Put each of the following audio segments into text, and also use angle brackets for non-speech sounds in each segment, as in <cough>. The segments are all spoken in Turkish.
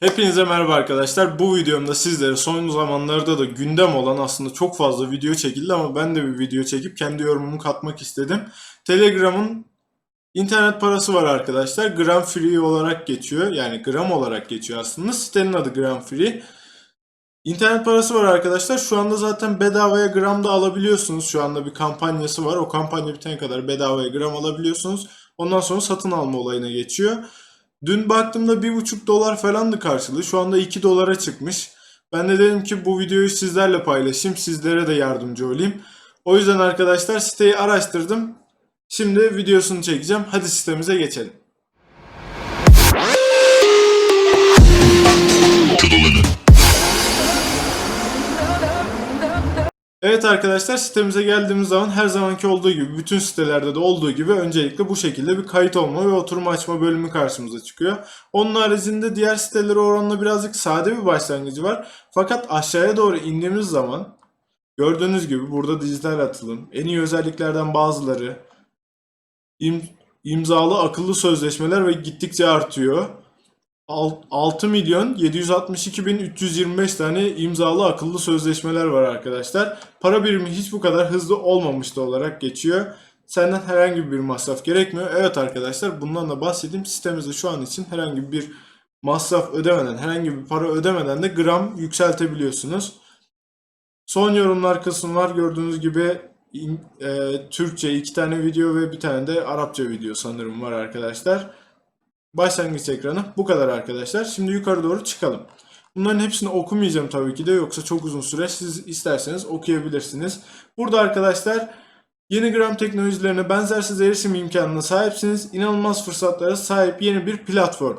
Hepinize merhaba arkadaşlar. Bu videomda sizlere son zamanlarda da gündem olan aslında çok fazla video çekildi ama ben de bir video çekip kendi yorumumu katmak istedim. Telegram'ın internet parası var arkadaşlar. Gram Free olarak geçiyor. Yani gram olarak geçiyor aslında. Sitenin adı Gram Free. İnternet parası var arkadaşlar. Şu anda zaten bedavaya gram da alabiliyorsunuz. Şu anda bir kampanyası var. O kampanya bitene kadar bedavaya gram alabiliyorsunuz. Ondan sonra satın alma olayına geçiyor. Dün baktığımda 1,5 dolar falandı karşılığı. Şu anda 2 dolara çıkmış. Ben de dedim ki bu videoyu sizlerle paylaşayım. Sizlere de yardımcı olayım. O yüzden arkadaşlar siteyi araştırdım. Şimdi videosunu çekeceğim. Hadi sitemize geçelim. Evet arkadaşlar sitemize geldiğimiz zaman her zamanki olduğu gibi bütün sitelerde de olduğu gibi öncelikle bu şekilde bir kayıt olma ve oturum açma bölümü karşımıza çıkıyor. Onun haricinde diğer sitelere oranla birazcık sade bir başlangıcı var. Fakat aşağıya doğru indiğimiz zaman gördüğünüz gibi burada dijital atılım, en iyi özelliklerden bazıları, im- imzalı akıllı sözleşmeler ve gittikçe artıyor. Alt- 6 milyon 762 bin 325 tane imzalı akıllı sözleşmeler var arkadaşlar. Para birimi hiç bu kadar hızlı olmamıştı olarak geçiyor. Senden herhangi bir masraf gerekmiyor. Evet arkadaşlar bundan da bahsedeyim. Sitemizde şu an için herhangi bir masraf ödemeden, herhangi bir para ödemeden de gram yükseltebiliyorsunuz. Son yorumlar kısmı var. Gördüğünüz gibi e, Türkçe iki tane video ve bir tane de Arapça video sanırım var arkadaşlar. Başlangıç ekranı bu kadar arkadaşlar. Şimdi yukarı doğru çıkalım. Bunların hepsini okumayacağım tabii ki de yoksa çok uzun süre siz isterseniz okuyabilirsiniz. Burada arkadaşlar yeni gram teknolojilerine benzersiz erişim imkanına sahipsiniz. İnanılmaz fırsatlara sahip yeni bir platform.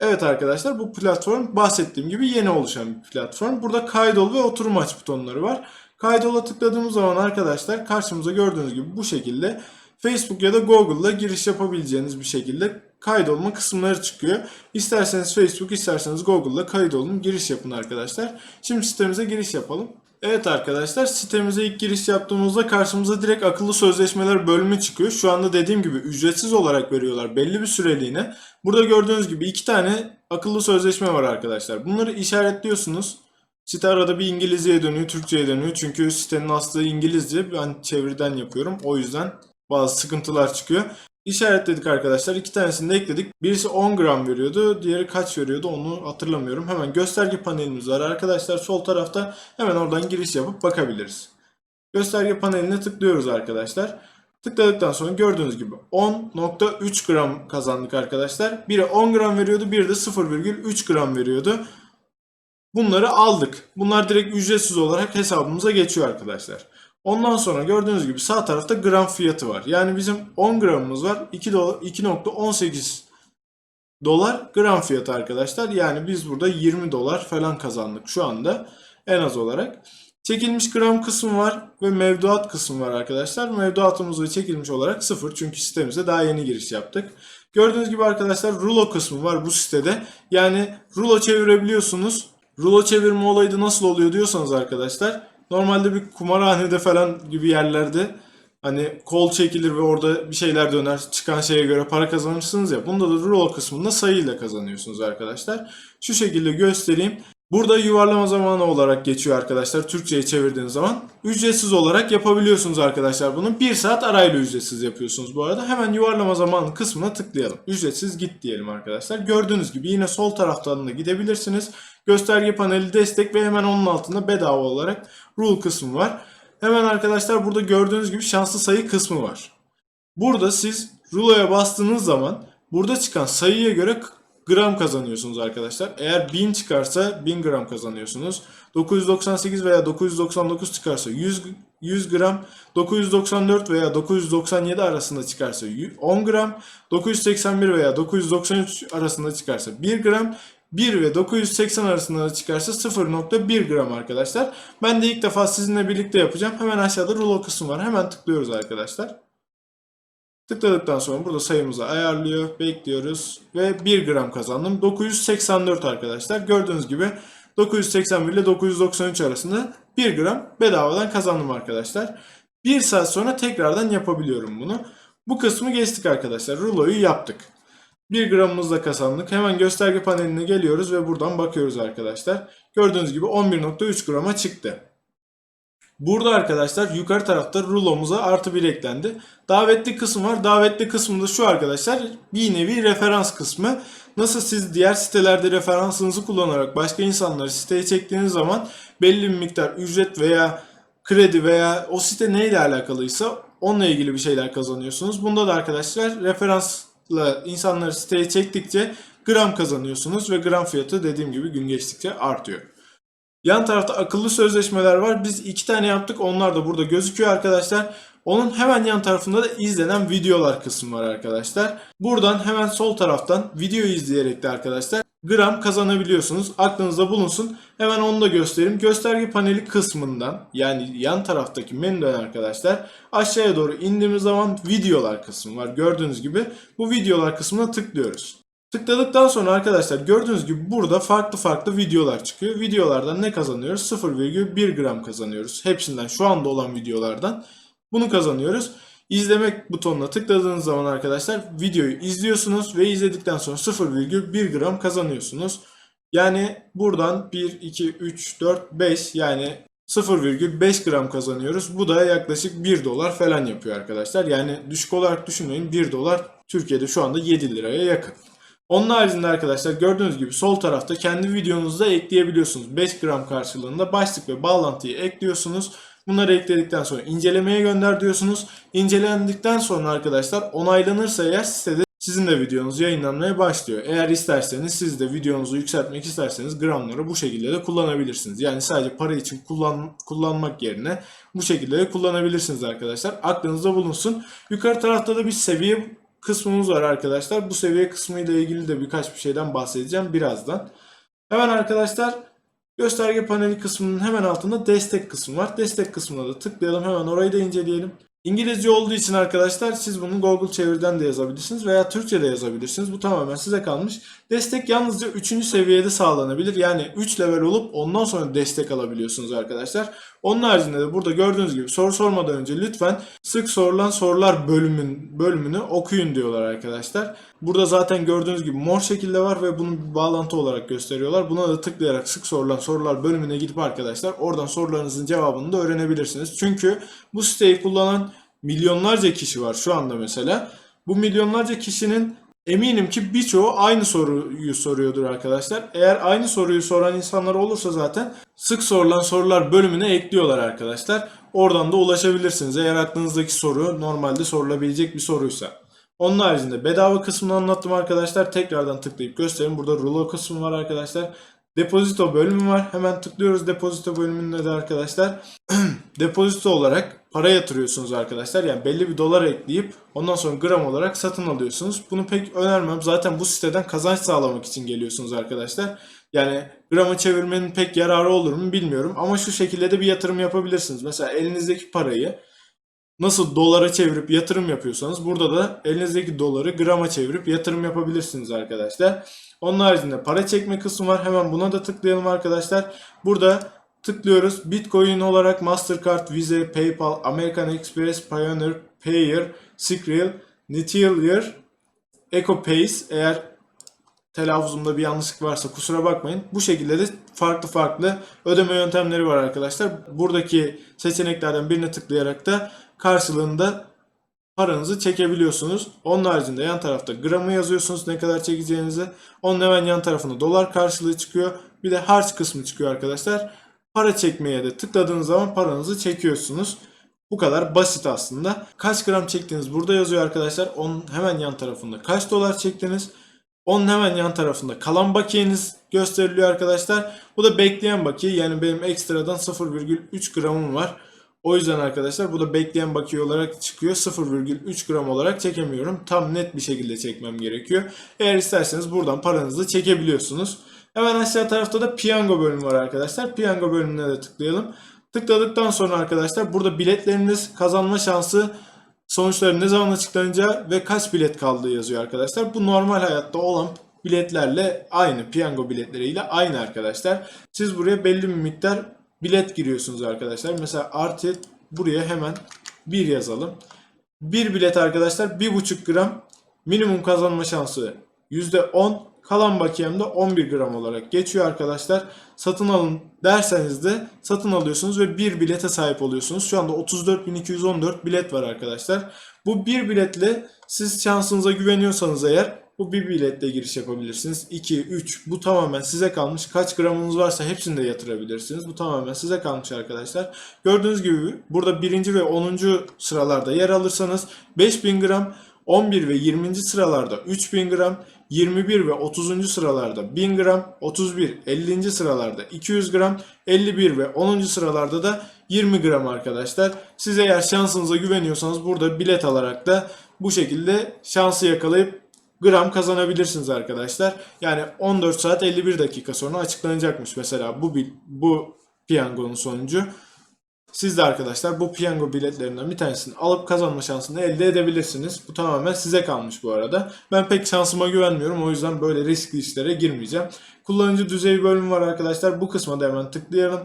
Evet arkadaşlar bu platform bahsettiğim gibi yeni oluşan bir platform. Burada kaydol ve oturum aç butonları var. Kaydola tıkladığımız zaman arkadaşlar karşımıza gördüğünüz gibi bu şekilde Facebook ya da Google'la giriş yapabileceğiniz bir şekilde kaydolma kısımları çıkıyor. İsterseniz Facebook, isterseniz Google'la kaydolun, giriş yapın arkadaşlar. Şimdi sitemize giriş yapalım. Evet arkadaşlar sitemize ilk giriş yaptığımızda karşımıza direkt akıllı sözleşmeler bölümü çıkıyor. Şu anda dediğim gibi ücretsiz olarak veriyorlar belli bir süreliğine. Burada gördüğünüz gibi iki tane akıllı sözleşme var arkadaşlar. Bunları işaretliyorsunuz. Site arada bir İngilizceye dönüyor, Türkçe'ye dönüyor. Çünkü sitenin aslı İngilizce. Ben çeviriden yapıyorum. O yüzden bazı sıkıntılar çıkıyor. İşaretledik arkadaşlar. İki tanesini de ekledik. Birisi 10 gram veriyordu. Diğeri kaç veriyordu onu hatırlamıyorum. Hemen gösterge panelimiz var arkadaşlar. Sol tarafta hemen oradan giriş yapıp bakabiliriz. Gösterge paneline tıklıyoruz arkadaşlar. Tıkladıktan sonra gördüğünüz gibi 10.3 gram kazandık arkadaşlar. Biri 10 gram veriyordu, biri de 0,3 gram veriyordu. Bunları aldık. Bunlar direkt ücretsiz olarak hesabımıza geçiyor arkadaşlar. Ondan sonra gördüğünüz gibi sağ tarafta gram fiyatı var. Yani bizim 10 gramımız var. 2 dolar 2.18 dolar gram fiyatı arkadaşlar. Yani biz burada 20 dolar falan kazandık şu anda en az olarak. Çekilmiş gram kısmı var ve mevduat kısmı var arkadaşlar. Mevduatımız ve çekilmiş olarak sıfır çünkü sitemize daha yeni giriş yaptık. Gördüğünüz gibi arkadaşlar rulo kısmı var bu sitede. Yani rulo çevirebiliyorsunuz. Rulo çevirme olayı da nasıl oluyor diyorsanız arkadaşlar. Normalde bir kumarhanede falan gibi yerlerde hani kol çekilir ve orada bir şeyler döner çıkan şeye göre para kazanırsınız ya. Bunda da rulo kısmında sayıyla kazanıyorsunuz arkadaşlar. Şu şekilde göstereyim. Burada yuvarlama zamanı olarak geçiyor arkadaşlar. Türkçe'ye çevirdiğiniz zaman. Ücretsiz olarak yapabiliyorsunuz arkadaşlar bunu. 1 saat arayla ücretsiz yapıyorsunuz bu arada. Hemen yuvarlama zamanı kısmına tıklayalım. Ücretsiz git diyelim arkadaşlar. Gördüğünüz gibi yine sol taraftan da gidebilirsiniz. Gösterge paneli destek ve hemen onun altında bedava olarak rule kısmı var. Hemen arkadaşlar burada gördüğünüz gibi şanslı sayı kısmı var. Burada siz ruloya bastığınız zaman burada çıkan sayıya göre gram kazanıyorsunuz arkadaşlar. Eğer 1000 çıkarsa 1000 gram kazanıyorsunuz. 998 veya 999 çıkarsa 100, 100 gram. 994 veya 997 arasında çıkarsa 10 gram. 981 veya 993 arasında çıkarsa 1 gram. 1 ve 980 arasında çıkarsa 0.1 gram arkadaşlar. Ben de ilk defa sizinle birlikte yapacağım. Hemen aşağıda rulo kısmı var. Hemen tıklıyoruz arkadaşlar. Tıkladıktan sonra burada sayımızı ayarlıyor. Bekliyoruz. Ve 1 gram kazandım. 984 arkadaşlar. Gördüğünüz gibi 981 ile 993 arasında 1 gram bedavadan kazandım arkadaşlar. 1 saat sonra tekrardan yapabiliyorum bunu. Bu kısmı geçtik arkadaşlar. Ruloyu yaptık. 1 gramımızla kazandık. Hemen gösterge paneline geliyoruz ve buradan bakıyoruz arkadaşlar. Gördüğünüz gibi 11.3 grama çıktı. Burada arkadaşlar yukarı tarafta rulomuza artı 1 eklendi. Davetli kısım var. Davetli kısmında şu arkadaşlar bir nevi referans kısmı. Nasıl siz diğer sitelerde referansınızı kullanarak başka insanları siteye çektiğiniz zaman belli bir miktar ücret veya kredi veya o site neyle alakalıysa onunla ilgili bir şeyler kazanıyorsunuz. Bunda da arkadaşlar referansla insanları siteye çektikçe gram kazanıyorsunuz ve gram fiyatı dediğim gibi gün geçtikçe artıyor. Yan tarafta akıllı sözleşmeler var. Biz iki tane yaptık. Onlar da burada gözüküyor arkadaşlar. Onun hemen yan tarafında da izlenen videolar kısmı var arkadaşlar. Buradan hemen sol taraftan video izleyerek de arkadaşlar gram kazanabiliyorsunuz. Aklınızda bulunsun. Hemen onu da göstereyim. Gösterge paneli kısmından yani yan taraftaki menüden arkadaşlar aşağıya doğru indiğimiz zaman videolar kısmı var. Gördüğünüz gibi bu videolar kısmına tıklıyoruz. Tıkladıktan sonra arkadaşlar gördüğünüz gibi burada farklı farklı videolar çıkıyor. Videolardan ne kazanıyoruz? 0,1 gram kazanıyoruz. Hepsinden şu anda olan videolardan bunu kazanıyoruz. İzlemek butonuna tıkladığınız zaman arkadaşlar videoyu izliyorsunuz ve izledikten sonra 0,1 gram kazanıyorsunuz. Yani buradan 1, 2, 3, 4, 5 yani 0,5 gram kazanıyoruz. Bu da yaklaşık 1 dolar falan yapıyor arkadaşlar. Yani düşük olarak düşünmeyin 1 dolar Türkiye'de şu anda 7 liraya yakın. Onun haricinde arkadaşlar gördüğünüz gibi sol tarafta kendi videonuzda ekleyebiliyorsunuz. 5 gram karşılığında başlık ve bağlantıyı ekliyorsunuz. Bunları ekledikten sonra incelemeye gönder diyorsunuz. İncelendikten sonra arkadaşlar onaylanırsa eğer sitede sizin de videonuz yayınlanmaya başlıyor. Eğer isterseniz siz de videonuzu yükseltmek isterseniz gramları bu şekilde de kullanabilirsiniz. Yani sadece para için kullan, kullanmak yerine bu şekilde de kullanabilirsiniz arkadaşlar. Aklınızda bulunsun. Yukarı tarafta da bir seviye kısmımız var arkadaşlar. Bu seviye kısmı ile ilgili de birkaç bir şeyden bahsedeceğim birazdan. Hemen arkadaşlar gösterge paneli kısmının hemen altında destek kısmı var. Destek kısmına da tıklayalım. Hemen orayı da inceleyelim. İngilizce olduğu için arkadaşlar siz bunu Google çeviriden de yazabilirsiniz veya Türkçe de yazabilirsiniz. Bu tamamen size kalmış. Destek yalnızca 3. seviyede sağlanabilir. Yani 3 level olup ondan sonra destek alabiliyorsunuz arkadaşlar. Onun haricinde de burada gördüğünüz gibi soru sormadan önce lütfen sık sorulan sorular bölümün bölümünü okuyun diyorlar arkadaşlar. Burada zaten gördüğünüz gibi mor şekilde var ve bunu bir bağlantı olarak gösteriyorlar. Buna da tıklayarak sık sorulan sorular bölümüne gidip arkadaşlar oradan sorularınızın cevabını da öğrenebilirsiniz. Çünkü bu siteyi kullanan milyonlarca kişi var şu anda mesela. Bu milyonlarca kişinin eminim ki birçoğu aynı soruyu soruyordur arkadaşlar. Eğer aynı soruyu soran insanlar olursa zaten sık sorulan sorular bölümüne ekliyorlar arkadaşlar. Oradan da ulaşabilirsiniz. Eğer aklınızdaki soru normalde sorulabilecek bir soruysa. Onun haricinde bedava kısmını anlattım arkadaşlar. Tekrardan tıklayıp göstereyim. Burada rulo kısmı var arkadaşlar. Depozito bölümü var. Hemen tıklıyoruz depozito bölümünde de arkadaşlar. <clears throat> depozito olarak para yatırıyorsunuz arkadaşlar. Yani belli bir dolar ekleyip ondan sonra gram olarak satın alıyorsunuz. Bunu pek önermem. Zaten bu siteden kazanç sağlamak için geliyorsunuz arkadaşlar. Yani gramı çevirmenin pek yararı olur mu bilmiyorum. Ama şu şekilde de bir yatırım yapabilirsiniz. Mesela elinizdeki parayı nasıl dolara çevirip yatırım yapıyorsanız burada da elinizdeki doları grama çevirip yatırım yapabilirsiniz arkadaşlar. Onun haricinde para çekme kısmı var. Hemen buna da tıklayalım arkadaşlar. Burada tıklıyoruz. Bitcoin olarak Mastercard, Visa, PayPal, American Express, Pioneer, Payer, Skrill, Netilier, EcoPace eğer telaffuzumda bir yanlışlık varsa kusura bakmayın. Bu şekilde de farklı farklı ödeme yöntemleri var arkadaşlar. Buradaki seçeneklerden birine tıklayarak da karşılığında paranızı çekebiliyorsunuz. Onun haricinde yan tarafta gramı yazıyorsunuz ne kadar çekeceğinizi. Onun hemen yan tarafında dolar karşılığı çıkıyor. Bir de harç kısmı çıkıyor arkadaşlar. Para çekmeye de tıkladığınız zaman paranızı çekiyorsunuz. Bu kadar basit aslında. Kaç gram çektiğiniz burada yazıyor arkadaşlar. Onun hemen yan tarafında kaç dolar çektiniz. Onun hemen yan tarafında kalan bakiyeniz gösteriliyor arkadaşlar. Bu da bekleyen bakiye. Yani benim ekstradan 0,3 gramım var. O yüzden arkadaşlar bu da bekleyen bakiye olarak çıkıyor. 0,3 gram olarak çekemiyorum. Tam net bir şekilde çekmem gerekiyor. Eğer isterseniz buradan paranızı çekebiliyorsunuz. Hemen aşağı tarafta da piyango bölümü var arkadaşlar. Piyango bölümüne de tıklayalım. Tıkladıktan sonra arkadaşlar burada biletleriniz kazanma şansı sonuçları ne zaman açıklanacağı ve kaç bilet kaldığı yazıyor arkadaşlar. Bu normal hayatta olan biletlerle aynı. Piyango biletleriyle aynı arkadaşlar. Siz buraya belli bir miktar bilet giriyorsunuz arkadaşlar. Mesela artı buraya hemen 1 yazalım. Bir bilet arkadaşlar 1,5 gram minimum kazanma şansı %10, kalan bakiyem de 11 gram olarak geçiyor arkadaşlar. Satın alın derseniz de satın alıyorsunuz ve bir bilete sahip oluyorsunuz. Şu anda 34.214 bilet var arkadaşlar. Bu bir biletle siz şansınıza güveniyorsanız eğer bu bir biletle giriş yapabilirsiniz. 2, 3 bu tamamen size kalmış. Kaç gramınız varsa hepsini de yatırabilirsiniz. Bu tamamen size kalmış arkadaşlar. Gördüğünüz gibi burada birinci ve 10. sıralarda yer alırsanız 5000 gram 11 ve 20. sıralarda 3000 gram, 21 ve 30. sıralarda 1000 gram, 31, 50. sıralarda 200 gram, 51 ve 10. sıralarda da 20 gram arkadaşlar. Siz eğer şansınıza güveniyorsanız burada bilet alarak da bu şekilde şansı yakalayıp gram kazanabilirsiniz arkadaşlar. Yani 14 saat 51 dakika sonra açıklanacakmış mesela bu bu piyangonun sonucu. Siz de arkadaşlar bu piyango biletlerinden bir tanesini alıp kazanma şansını elde edebilirsiniz. Bu tamamen size kalmış bu arada. Ben pek şansıma güvenmiyorum o yüzden böyle riskli işlere girmeyeceğim. Kullanıcı düzeyi bölümü var arkadaşlar. Bu kısma da hemen tıklayalım.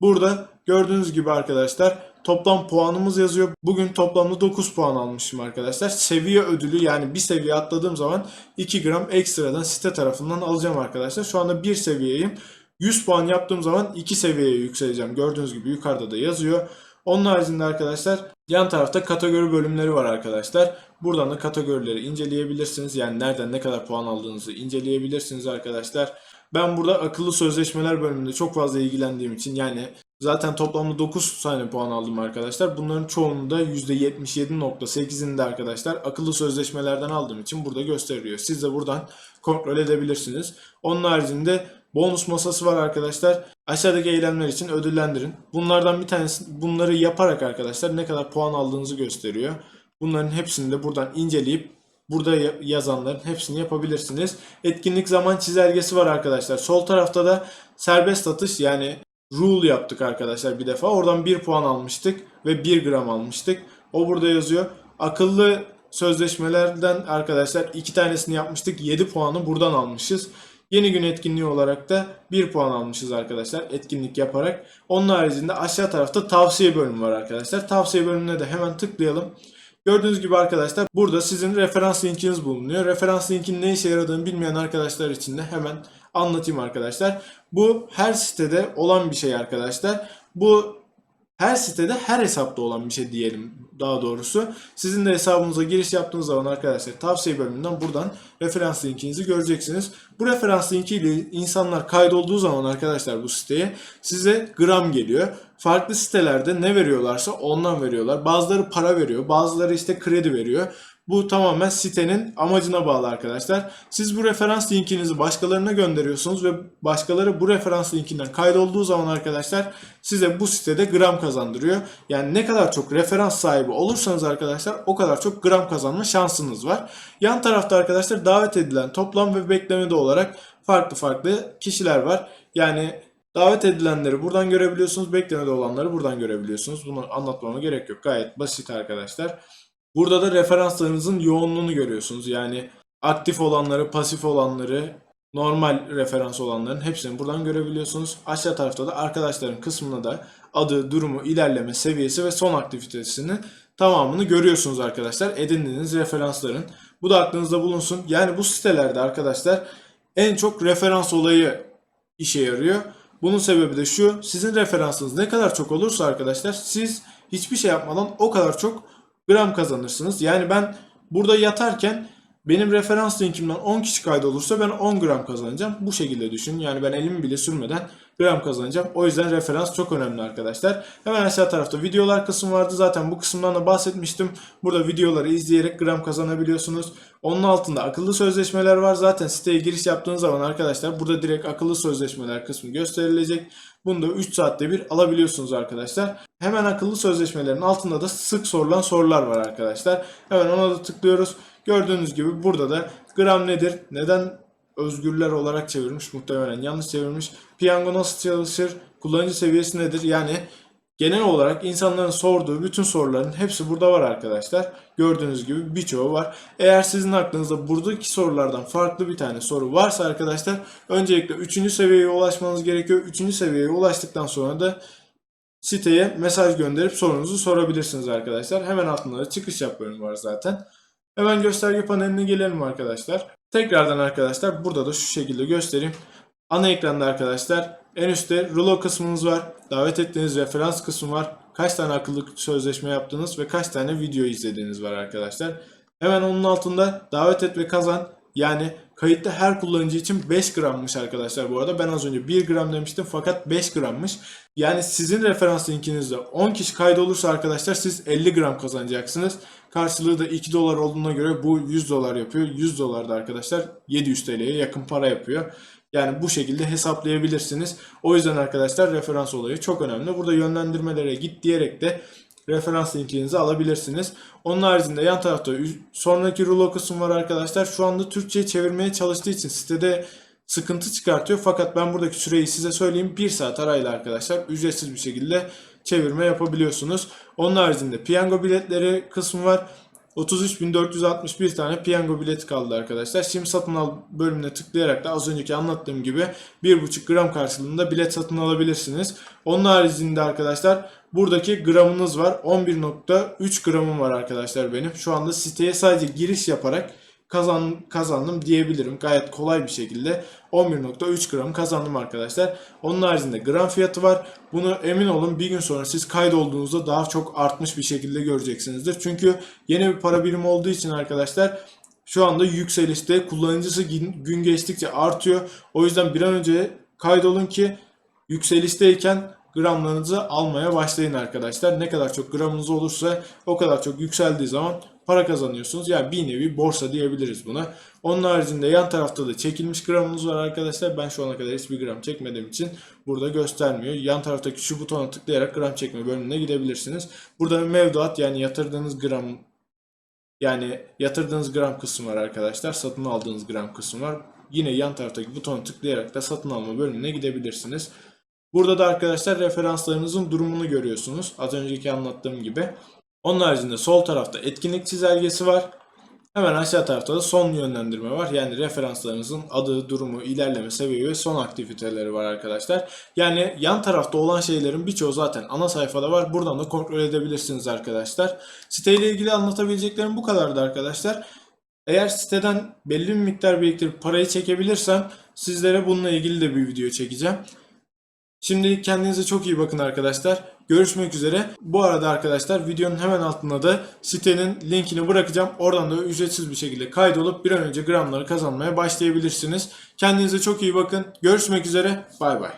Burada gördüğünüz gibi arkadaşlar toplam puanımız yazıyor. Bugün toplamda 9 puan almışım arkadaşlar. Seviye ödülü yani bir seviye atladığım zaman 2 gram ekstradan site tarafından alacağım arkadaşlar. Şu anda bir seviyeyim. 100 puan yaptığım zaman 2 seviyeye yükseleceğim. Gördüğünüz gibi yukarıda da yazıyor. Onun haricinde arkadaşlar yan tarafta kategori bölümleri var arkadaşlar. Buradan da kategorileri inceleyebilirsiniz. Yani nereden ne kadar puan aldığınızı inceleyebilirsiniz arkadaşlar. Ben burada akıllı sözleşmeler bölümünde çok fazla ilgilendiğim için yani zaten toplamda 9 tane puan aldım arkadaşlar. Bunların çoğunu da %77.8'inde arkadaşlar akıllı sözleşmelerden aldığım için burada gösteriyor. Siz de buradan kontrol edebilirsiniz. Onun haricinde bonus masası var arkadaşlar. Aşağıdaki eylemler için ödüllendirin. Bunlardan bir tanesi bunları yaparak arkadaşlar ne kadar puan aldığınızı gösteriyor. Bunların hepsini de buradan inceleyip burada ya- yazanların hepsini yapabilirsiniz. Etkinlik zaman çizelgesi var arkadaşlar. Sol tarafta da serbest atış yani rule yaptık arkadaşlar bir defa. Oradan 1 puan almıştık ve 1 gram almıştık. O burada yazıyor. Akıllı sözleşmelerden arkadaşlar iki tanesini yapmıştık. 7 puanı buradan almışız. Yeni gün etkinliği olarak da 1 puan almışız arkadaşlar etkinlik yaparak. Onun haricinde aşağı tarafta tavsiye bölümü var arkadaşlar. Tavsiye bölümüne de hemen tıklayalım. Gördüğünüz gibi arkadaşlar burada sizin referans linkiniz bulunuyor. Referans linkin ne işe yaradığını bilmeyen arkadaşlar için de hemen anlatayım arkadaşlar. Bu her sitede olan bir şey arkadaşlar. Bu her sitede her hesapta olan bir şey diyelim daha doğrusu. Sizin de hesabınıza giriş yaptığınız zaman arkadaşlar tavsiye bölümünden buradan referans linkinizi göreceksiniz. Bu referans linkiyle insanlar kaydolduğu zaman arkadaşlar bu siteye size gram geliyor. Farklı sitelerde ne veriyorlarsa ondan veriyorlar. Bazıları para veriyor, bazıları işte kredi veriyor. Bu tamamen sitenin amacına bağlı arkadaşlar. Siz bu referans linkinizi başkalarına gönderiyorsunuz ve başkaları bu referans linkinden kaydolduğu zaman arkadaşlar size bu sitede gram kazandırıyor. Yani ne kadar çok referans sahibi olursanız arkadaşlar o kadar çok gram kazanma şansınız var. Yan tarafta arkadaşlar davet edilen toplam ve beklemede olarak farklı farklı kişiler var. Yani davet edilenleri buradan görebiliyorsunuz, beklemede olanları buradan görebiliyorsunuz. Bunu anlatmama gerek yok. Gayet basit arkadaşlar. Burada da referanslarınızın yoğunluğunu görüyorsunuz. Yani aktif olanları, pasif olanları, normal referans olanların hepsini buradan görebiliyorsunuz. Aşağı tarafta da arkadaşların kısmına da adı, durumu, ilerleme seviyesi ve son aktivitesini tamamını görüyorsunuz arkadaşlar. Edindiğiniz referansların. Bu da aklınızda bulunsun. Yani bu sitelerde arkadaşlar en çok referans olayı işe yarıyor. Bunun sebebi de şu. Sizin referansınız ne kadar çok olursa arkadaşlar siz hiçbir şey yapmadan o kadar çok gram kazanırsınız. Yani ben burada yatarken benim referans linkimden 10 kişi kaydolursa ben 10 gram kazanacağım. Bu şekilde düşün. Yani ben elimi bile sürmeden gram kazanacağım. O yüzden referans çok önemli arkadaşlar. Hemen aşağı tarafta videolar kısmı vardı. Zaten bu kısımdan da bahsetmiştim. Burada videoları izleyerek gram kazanabiliyorsunuz. Onun altında akıllı sözleşmeler var. Zaten siteye giriş yaptığınız zaman arkadaşlar burada direkt akıllı sözleşmeler kısmı gösterilecek. Bunu da 3 saatte bir alabiliyorsunuz arkadaşlar. Hemen akıllı sözleşmelerin altında da sık sorulan sorular var arkadaşlar. Hemen ona da tıklıyoruz. Gördüğünüz gibi burada da gram nedir? Neden özgürler olarak çevirmiş? Muhtemelen yanlış çevirmiş. Piyango nasıl çalışır? Kullanıcı seviyesi nedir? Yani genel olarak insanların sorduğu bütün soruların hepsi burada var arkadaşlar. Gördüğünüz gibi birçoğu var. Eğer sizin aklınızda buradaki sorulardan farklı bir tane soru varsa arkadaşlar öncelikle 3. seviyeye ulaşmanız gerekiyor. 3. seviyeye ulaştıktan sonra da siteye mesaj gönderip sorunuzu sorabilirsiniz arkadaşlar. Hemen altında da çıkış yap bölümü var zaten. Hemen gösterge paneline gelelim arkadaşlar. Tekrardan arkadaşlar burada da şu şekilde göstereyim. Ana ekranda arkadaşlar en üstte rulo kısmınız var. Davet ettiğiniz referans kısmı var. Kaç tane akıllı sözleşme yaptınız ve kaç tane video izlediğiniz var arkadaşlar. Hemen onun altında davet et ve kazan. Yani kayıtta her kullanıcı için 5 grammış arkadaşlar bu arada. Ben az önce 1 gram demiştim fakat 5 grammış. Yani sizin referans linkinizde 10 kişi kaydolursa arkadaşlar siz 50 gram kazanacaksınız. Karşılığı da 2 dolar olduğuna göre bu 100 dolar yapıyor. 100 dolar da arkadaşlar 700 TL'ye yakın para yapıyor. Yani bu şekilde hesaplayabilirsiniz. O yüzden arkadaşlar referans olayı çok önemli. Burada yönlendirmelere git diyerek de referans linkinizi alabilirsiniz. Onun haricinde yan tarafta sonraki rulo kısmı var arkadaşlar. Şu anda Türkçe'ye çevirmeye çalıştığı için sitede sıkıntı çıkartıyor. Fakat ben buradaki süreyi size söyleyeyim. 1 saat arayla arkadaşlar ücretsiz bir şekilde çevirme yapabiliyorsunuz. Onun haricinde piyango biletleri kısmı var. 33.461 tane piyango bileti kaldı arkadaşlar. Şimdi satın al bölümüne tıklayarak da az önceki anlattığım gibi 1.5 gram karşılığında bilet satın alabilirsiniz. Onun haricinde arkadaşlar buradaki gramınız var. 11.3 gramım var arkadaşlar benim. Şu anda siteye sadece giriş yaparak kazan, kazandım diyebilirim. Gayet kolay bir şekilde 11.3 gram kazandım arkadaşlar. Onun haricinde gram fiyatı var. Bunu emin olun bir gün sonra siz kaydolduğunuzda daha çok artmış bir şekilde göreceksinizdir. Çünkü yeni bir para birimi olduğu için arkadaşlar şu anda yükselişte kullanıcısı gün geçtikçe artıyor. O yüzden bir an önce kaydolun ki yükselişteyken gramlarınızı almaya başlayın arkadaşlar. Ne kadar çok gramınız olursa o kadar çok yükseldiği zaman para kazanıyorsunuz. Yani bir nevi borsa diyebiliriz buna. Onun haricinde yan tarafta da çekilmiş gramınız var arkadaşlar. Ben şu ana kadar hiçbir gram çekmediğim için burada göstermiyor. Yan taraftaki şu butona tıklayarak gram çekme bölümüne gidebilirsiniz. Burada mevduat yani yatırdığınız gram yani yatırdığınız gram kısmı var arkadaşlar. Satın aldığınız gram kısmı var. Yine yan taraftaki butona tıklayarak da satın alma bölümüne gidebilirsiniz. Burada da arkadaşlar referanslarınızın durumunu görüyorsunuz. Az önceki anlattığım gibi. Onun haricinde sol tarafta etkinlik çizelgesi var. Hemen aşağı tarafta da son yönlendirme var. Yani referanslarınızın adı, durumu, ilerleme seviye ve son aktiviteleri var arkadaşlar. Yani yan tarafta olan şeylerin birçoğu zaten ana sayfada var. Buradan da kontrol edebilirsiniz arkadaşlar. Siteyle ilgili anlatabileceklerim bu kadardı arkadaşlar. Eğer siteden belli bir miktar biriktirip parayı çekebilirsem sizlere bununla ilgili de bir video çekeceğim. Şimdi kendinize çok iyi bakın arkadaşlar. Görüşmek üzere. Bu arada arkadaşlar videonun hemen altında da sitenin linkini bırakacağım. Oradan da ücretsiz bir şekilde kaydolup bir an önce gramları kazanmaya başlayabilirsiniz. Kendinize çok iyi bakın. Görüşmek üzere. Bay bay.